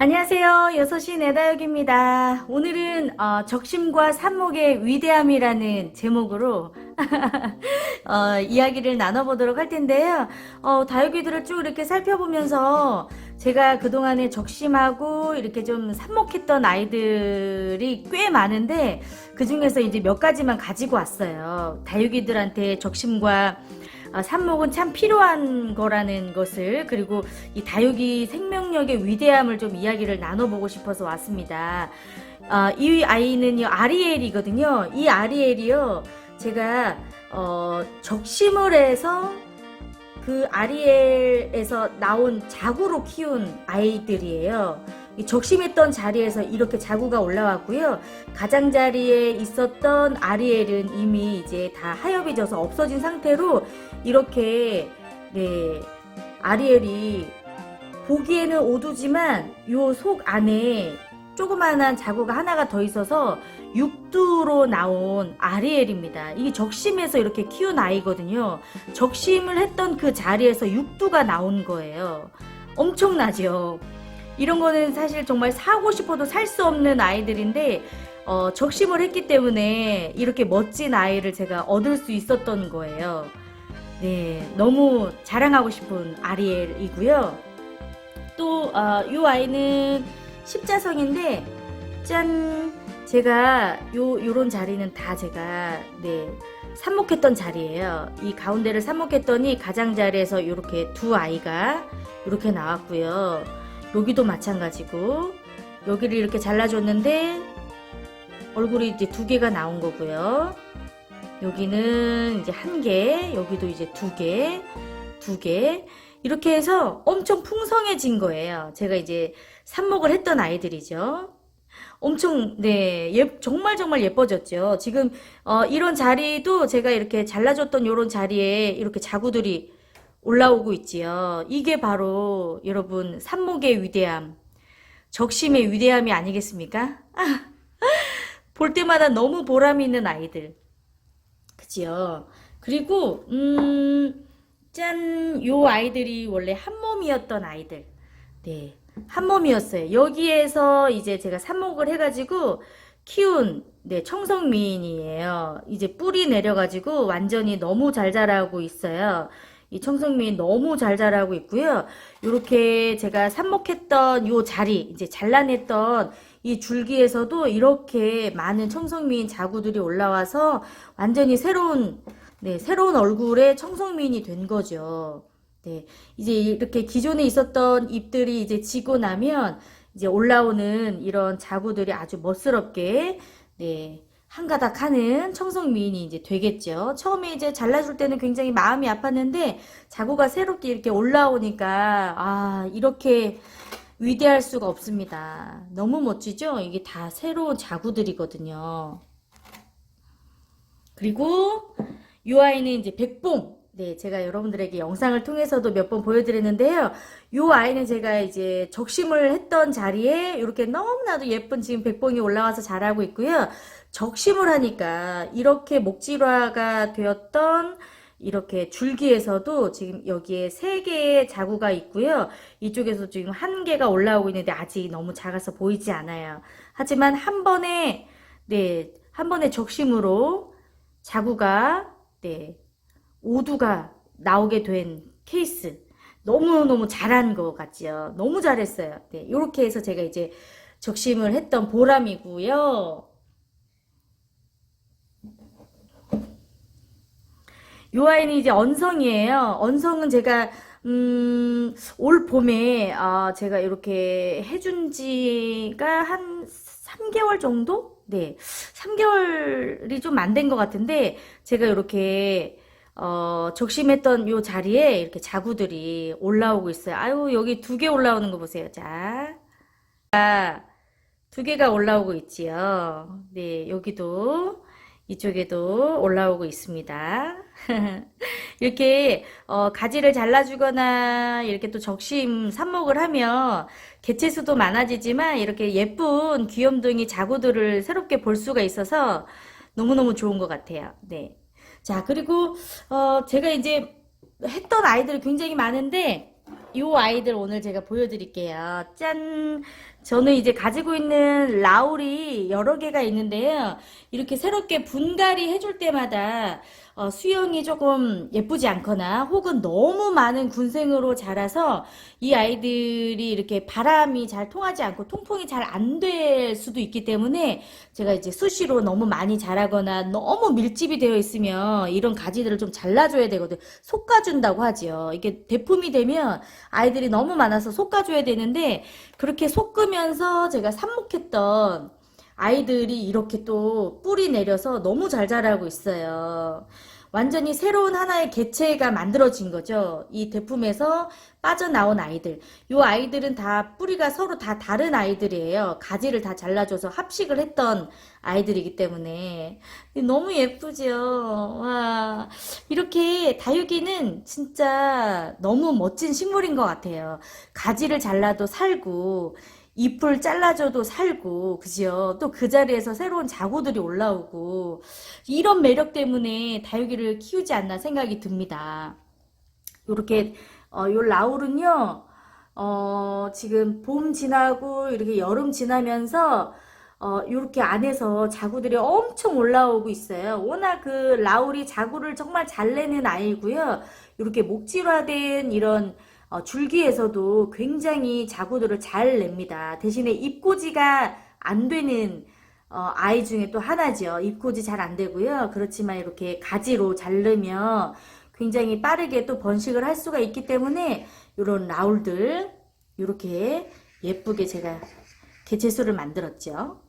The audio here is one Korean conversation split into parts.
안녕하세요. 6시 내다육입니다. 오늘은 어, 적심과 삽목의 위대함이라는 제목으로 어, 이야기를 나눠보도록 할 텐데요. 어, 다육이들을 쭉 이렇게 살펴보면서 제가 그동안에 적심하고 이렇게 좀 삽목했던 아이들이 꽤 많은데 그 중에서 이제 몇 가지만 가지고 왔어요. 다육이들한테 적심과 아, 삽목은 참 필요한 거라는 것을 그리고 이 다육이 생명력의 위대함을 좀 이야기를 나눠보고 싶어서 왔습니다. 아, 이 아이는요 아리엘이거든요. 이 아리엘이요 제가 어, 적심을 해서 그 아리엘에서 나온 자구로 키운 아이들이에요. 이 적심했던 자리에서 이렇게 자구가 올라왔고요. 가장자리에 있었던 아리엘은 이미 이제 다 하엽이 져서 없어진 상태로 이렇게 네 아리엘이 보기에는 오두지만 요 속 안에 조그만한 자구가 하나가 더 있어서 육두로 나온 아리엘입니다. 이게 적심에서 이렇게 키운 아이거든요. 적심을 했던 그 자리에서 육두가 나온 거예요. 엄청나죠? 이런 거는 사실 정말 사고 싶어도 살 수 없는 아이들인데 어, 적심을 했기 때문에 이렇게 멋진 아이를 제가 얻을 수 있었던 거예요. 네, 너무 자랑하고 싶은 아리엘이고요. 또, 어, 이 아이는 십자성인데, 짠! 제가 요, 요런 자리는 다 제가, 네, 삽목했던 자리예요. 이 가운데를 삽목했더니 가장자리에서 이렇게 두 아이가 이렇게 나왔고요. 여기도 마찬가지고, 여기를 이렇게 잘라줬는데, 얼굴이 이제 두 개가 나온 거고요. 여기는 이제 한 개, 여기도 이제 두 개, 두 개. 이렇게 해서 엄청 풍성해진 거예요. 제가 이제 삽목을 했던 아이들이죠. 엄청, 네, 예, 정말 정말 예뻐졌죠. 지금, 어, 이런 자리도 제가 이렇게 잘라줬던 이런 자리에 이렇게 자구들이 올라오고 있지요. 이게 바로 여러분, 삽목의 위대함, 적심의 위대함이 아니겠습니까? 볼 때마다 너무 보람 있는 아이들. 그지요. 그리고 음, 짠, 요 아이들이 원래 한 몸이었던 아이들. 네, 한 몸이었어요. 여기에서 이제 제가 삽목을 해가지고 키운 네 청성미인이에요. 이제 뿌리 내려가지고 완전히 너무 잘 자라고 있어요. 이 청성미인 너무 잘 자라고 있고요. 요렇게 제가 삽목했던 요 자리, 이제 잘라냈던 이 줄기에서도 이렇게 많은 청성미인 자구들이 올라와서 완전히 새로운 네, 새로운 얼굴의 청성미인이 된 거죠. 네, 이제 이렇게 기존에 있었던 잎들이 이제 지고 나면 이제 올라오는 이런 자구들이 아주 멋스럽게 네, 한 가닥 하는 청성 미인이 이제 되겠죠. 처음에 이제 잘라줄 때는 굉장히 마음이 아팠는데 자구가 새롭게 이렇게 올라오니까 아, 이렇게 위대할 수가 없습니다. 너무 멋지죠? 이게 다 새로운 자구들이거든요. 그리고 이 아이는 이제 백봉. 네, 제가 여러분들에게 영상을 통해서도 몇 번 보여드렸는데요. 이 아이는 제가 이제 적심을 했던 자리에 이렇게 너무나도 예쁜 지금 백봉이 올라와서 자라고 있고요. 적심을 하니까 이렇게 목질화가 되었던 이렇게 줄기에서도 지금 여기에 세 개의 자구가 있고요. 이쪽에서 지금 한 개가 올라오고 있는데 아직 너무 작아서 보이지 않아요. 하지만 한 번에 네, 한 번에 적심으로 자구가 네, 오두가 나오게 된 케이스. 너무너무 잘한 것 같지요. 너무 잘했어요. 네, 이렇게 해서 제가 이제 적심을 했던 보람이고요. 요 아이는 이제 언성이에요. 언성은 제가 음, 올 봄에 아, 제가 이렇게 해준 지가 한 3개월 정도? 네. 3개월이 좀 안 된 것 같은데 제가 이렇게 어, 적심했던 요 자리에 이렇게 자구들이 올라오고 있어요. 아유, 여기 두 개 올라오는 거 보세요. 자. 자, 두 개가 올라오고 있지요. 네, 여기도 이쪽에도 올라오고 있습니다. 이렇게 어, 가지를 잘라주거나 이렇게 또 적심 삽목을 하면 개체수도 많아지지만 이렇게 예쁜 귀염둥이 자구들을 새롭게 볼 수가 있어서 너무너무 좋은 것 같아요. 네. 자, 그리고 어, 제가 이제 했던 아이들이 굉장히 많은데 요 아이들 오늘 제가 보여드릴게요. 짠! 저는 이제 가지고 있는 라울이 여러 개가 있는데요. 이렇게 새롭게 분갈이 해줄 때마다 어, 수영이 조금 예쁘지 않거나 혹은 너무 많은 군생으로 자라서 이 아이들이 이렇게 바람이 잘 통하지 않고 통풍이 잘 안 될 수도 있기 때문에 제가 이제 수시로 너무 많이 자라거나 너무 밀집이 되어 있으면 이런 가지들을 좀 잘라줘야 되거든. 솎아준다고 하지요. 이게 대품이 되면 아이들이 너무 많아서 솎아줘야 되는데 그렇게 솎으면 서 제가 삽목했던 아이들이 이렇게 또 뿌리 내려서 너무 잘 자라고 있어요. 완전히 새로운 하나의 개체가 만들어진 거죠. 이 대품에서 빠져나온 아이들. 요 아이들은 다 뿌리가 서로 다 다른 아이들이에요. 가지를 다 잘라줘서 합식을 했던 아이들이기 때문에. 너무 예쁘죠? 와. 이렇게 다육이는 진짜 너무 멋진 식물인 것 같아요. 가지를 잘라도 살고, 잎을 잘라줘도 살고, 그죠? 또그 자리에서 새로운 자구들이 올라오고, 이런 매력 때문에 다육이를 키우지 않나 생각이 듭니다. 요렇게, 어, 요 라울은요, 어, 지금 봄 지나고, 이렇게 여름 지나면서, 어, 요렇게 안에서 자구들이 엄청 올라오고 있어요. 워낙 그 라울이 자구를 정말 잘 내는 아이고요. 이렇게 목질화된 이런 어, 줄기에서도 굉장히 자구들을 잘 냅니다. 대신에 잎꽂이가 안 되는 어, 아이 중에 또 하나죠. 잎꽂이 잘 안 되고요. 그렇지만 이렇게 가지로 자르면 굉장히 빠르게 또 번식을 할 수가 있기 때문에 이런 라울들 이렇게 예쁘게 제가 개체수를 만들었죠.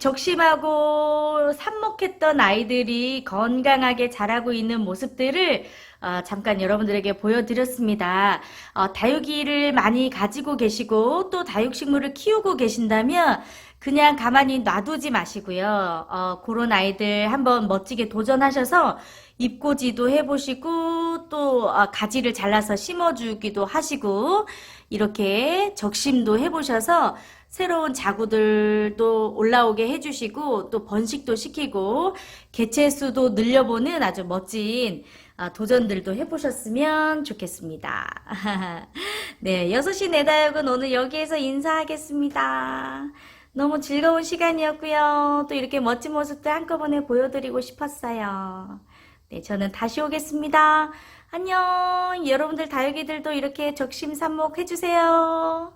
적심하고 삽목했던 아이들이 건강하게 자라고 있는 모습들을 어, 잠깐 여러분들에게 보여드렸습니다. 어, 다육이를 많이 가지고 계시고 또 다육식물을 키우고 계신다면 그냥 가만히 놔두지 마시고요. 어, 그런 아이들 한번 멋지게 도전하셔서 잎꽂이도 해보시고 또 어, 가지를 잘라서 심어주기도 하시고 이렇게 적심도 해보셔서 새로운 자구들도 올라오게 해주시고 또 번식도 시키고 개체 수도 늘려보는 아주 멋진 아, 도전들도 해보셨으면 좋겠습니다. 네, 6시 내다육은 오늘 여기에서 인사하겠습니다. 너무 즐거운 시간이었고요. 또 이렇게 멋진 모습도 한꺼번에 보여드리고 싶었어요. 네, 저는 다시 오겠습니다. 안녕. 여러분들 다육이들도 이렇게 적심삼목 해주세요.